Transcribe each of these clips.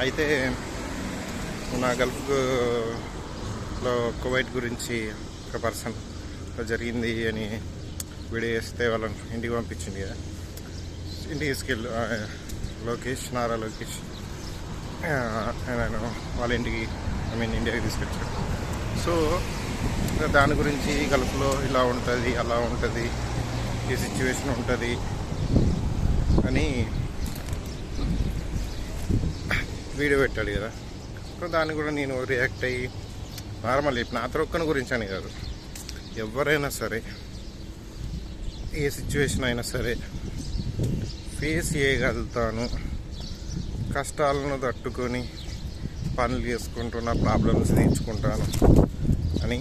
అయితే నా గల్ఫ్లో కువైట్ గురించి ఒక పర్సన్ జరిగింది అని వీడియో చేస్తే వాళ్ళని ఇంటికి పంపించింది కదా. ఇంటికి తీసుకెళ్ళి లోకేష్ నారా లోకేష్ నేను వాళ్ళ ఇంటికి ఐ మీన్ ఇండియాకి తీసుకొచ్చాడు సో దాని గురించి గల్ఫ్లో ఇలా ఉంటుంది అలా ఉంటుంది ఈ సిచ్యువేషన్ ఉంటుంది అని వీడియో పెట్టాడు కదా. సో దాన్ని కూడా నేను రియాక్ట్ అయ్యి నార్మల్ ఇప్పుడు నా ఒక్కని గురించి అని కాదు. ఎవరైనా సరే ఏ సిచ్యువేషన్ అయినా సరే ఫేస్ చేయగలుగుతాను. కష్టాలను తట్టుకొని పనులు చేసుకుంటున్న ప్రాబ్లమ్స్ తీర్చుకుంటాను అని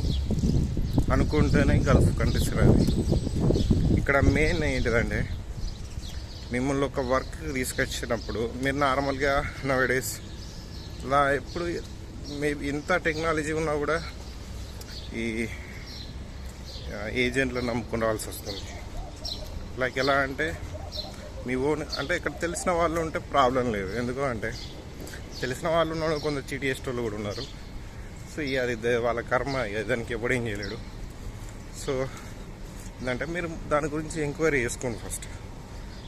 అనుకుంటేనే గల్ఫ్ కంట్రీస్ రాదు ఇక్కడ మెయిన్ ఏంటిదంటే మిమ్మల్ని ఒక వర్క్ తీసుకొచ్చినప్పుడు మీరు నార్మల్గా నవడేస్ ఇలా ఎప్పుడు మేబీ ఇంత టెక్నాలజీ ఉన్నా కూడా ఈ ఏజెంట్లు నమ్ముకుని రావాల్సి వస్తుంది. లైక్ ఎలా అంటే మీ ఓన్ అంటే ఇక్కడ తెలిసిన వాళ్ళు ఉంటే ప్రాబ్లం లేదు. ఎందుకు అంటే తెలిసిన వాళ్ళు ఉన్నాడు కొందరు చీటీ వాళ్ళు కూడా ఉన్నారు. సో ఇక అది వాళ్ళ కర్మ దానికి ఎవడేం చేయలేడు. సో ఏంటంటే మీరు దాని గురించి ఎంక్వైరీ చేసుకోండి ఫస్ట్.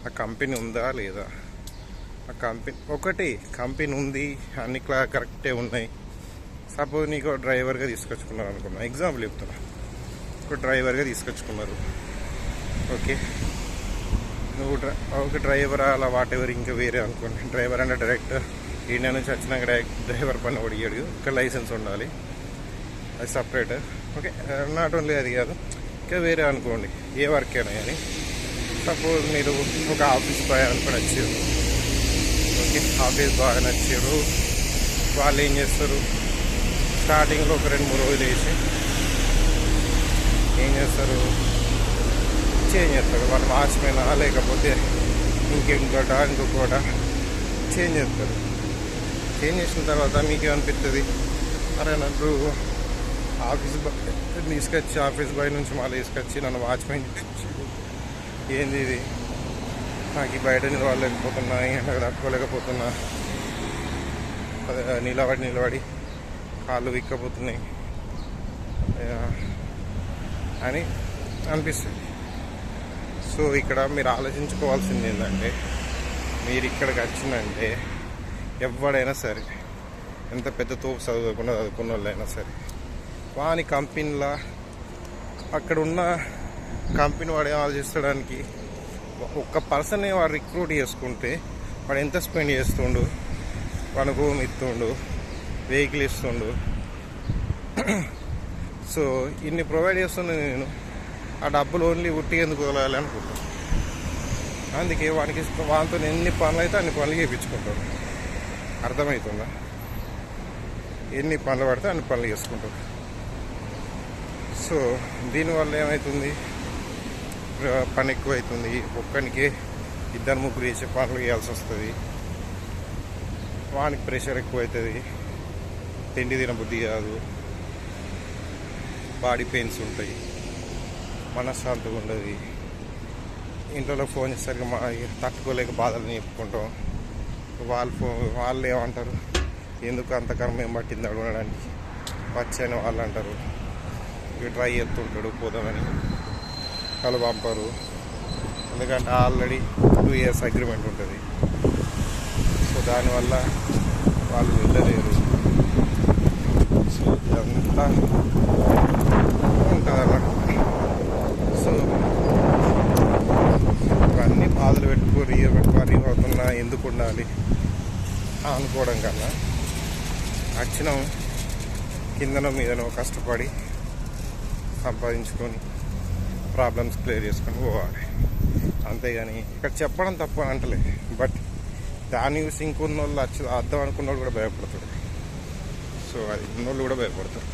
ఆ కంపెనీ ఉందా లేదా? ఆ కంపెనీ ఒకటి కంపెనీ ఉంది అన్ని క్లా కరెక్టే ఉన్నాయి. సపోజ్ నీకు డ్రైవర్గా తీసుకొచ్చుకున్నారు అనుకున్నా. ఎగ్జాంపుల్ చెప్తున్నా. ఒక డ్రైవర్గా తీసుకొచ్చుకున్నారు. ఓకే. నువ్వు ఒక డ్రైవర్ అలా వాట్ ఎవర్ ఇంకా వేరే అనుకోండి. డ్రైవర్ అంటే డైరెక్ట్ ఇండియా నుంచి వచ్చినాక డైరెక్ట్ డ్రైవర్ పని ఒడిగాడు ఇక్కడ లైసెన్స్ ఉండాలి. అది సపరేట్. ఓకే. నాట్ ఓన్లీ అది కాదు. ఇంకా వేరే అనుకోండి. ఏ వర్క్ అయినా కానీ. సపోజ్ మీరు ఒక ఆఫీస్ బాయ్ అనుకుని వచ్చారు వాళ్ళకి ఆఫీస్ బాగా నచ్చారు. వాళ్ళు ఏం చేస్తారు? స్టార్టింగ్లో ఒక రెండు మూడు రోజులు వేసి ఏం చేస్తారు? చేంజ్ చేస్తారు. వాళ్ళు మార్చిపోయినా లేకపోతే ఇంకొకట ఇంకొకట చేంజ్ చేస్తారు. చేంజ్ చేసిన తర్వాత మీకేమనిపిస్తుంది అరే నన్ను ఆఫీస్ బాయ్ తీసుకొచ్చి ఆఫీస్ బాయ్ నుంచి మళ్ళీ తీసుకొచ్చి నన్ను వాచ్మెన్ ఏంది ఇది? నాకు ఈ బయట నిలబడలేకపోతున్నా ఎండకు తట్టుకోలేకపోతున్నా అదే నిలబడి నిలబడి కాళ్ళు విక్కపోతున్నాయి. అని అనిపిస్తుంది. సో ఇక్కడ మీరు ఆలోచించుకోవాల్సింది ఏంటంటే మీరు ఇక్కడికి వచ్చిందంటే ఎవడైనా సరే ఎంత పెద్ద తోపు చదువుకుండా చదువుకున్న వాళ్ళైనా సరే వాని కంపెనీలా అక్కడ ఉన్న కంపెనీ వాడు ఏం ఆలోచిస్తడానికి ఒక్క పర్సన్ని వాడు రిక్రూట్ చేసుకుంటే వాడు ఎంత స్పెండ్ చేస్తుండు? వాడు రూమ్ ఇస్తుండు? వెహికల్ ఇస్తుండు? సో ఇన్ని ప్రొవైడ్ చేస్తున్నా నేను. ఆ డబ్బులు ఓన్లీ ఉట్టి ఎందుకు వదలాలి అనుకుంటాను అందుకే వానికి వాళ్ళతో ఎన్ని పనులు అయితే అన్ని పనులు చేయించుకుంటాడు అర్థమవుతుందా? ఎన్ని పనులు పడితే అన్ని పనులు చేసుకుంటారు సో దీనివల్ల ఏమవుతుంది పని ఎక్కువ అవుతుంది ఒక్కనికి ఇద్దరు ముగ్గురు వేసే పనులు వేయాల్సి వస్తుంది. వానికి ప్రెషర్ ఎక్కువ అవుతుంది తిండి తినబుద్ధి కాదు. బాడీ పెయిన్స్ ఉంటాయి. మనశ్శాంతిగా ఉండదు. ఇంట్లో ఫోన్ చేసరికి మా తట్టుకోలేక బాధలు చెప్పుకుంటాం. వాళ్ళు ఫో వాళ్ళు ఏమంటారు? ఎందుకు అంతకరం ఏం పట్టింది అడగడానికి వచ్చాయని వాళ్ళు అంటారు. ఇక ట్రై చేస్తుంటాడు పోదామని. వాళ్ళు పంపరు. ఎందుకంటే ఆల్రెడీ టూ ఇయర్స్ అగ్రిమెంట్ ఉంటుంది. సో దానివల్ల వాళ్ళు వెళ్ళలేరు. సో ఇదంతా ఉంటుంది అన్నమాట. సో ఇవన్నీ బాధలు పెట్టుకొని పెట్టుకొని అవుతున్నా ఎందుకు ఉండాలి అనుకోవడం కన్నా అచ్చినం కిందనో మీదనో కష్టపడి సంపాదించుకొని ప్రాబ్లమ్స్ క్లియర్ చేసుకొని పోవాలి. అంతేగాని ఇక్కడ చెప్పడం తప్ప అంటలే. బట్ దాని చూసి ఇంకొన్న వాళ్ళు వచ్చి అర్థం అనుకున్న వాళ్ళు కూడా భయపడతాడు సో అది ఉన్నోళ్ళు కూడా భయపడతారు.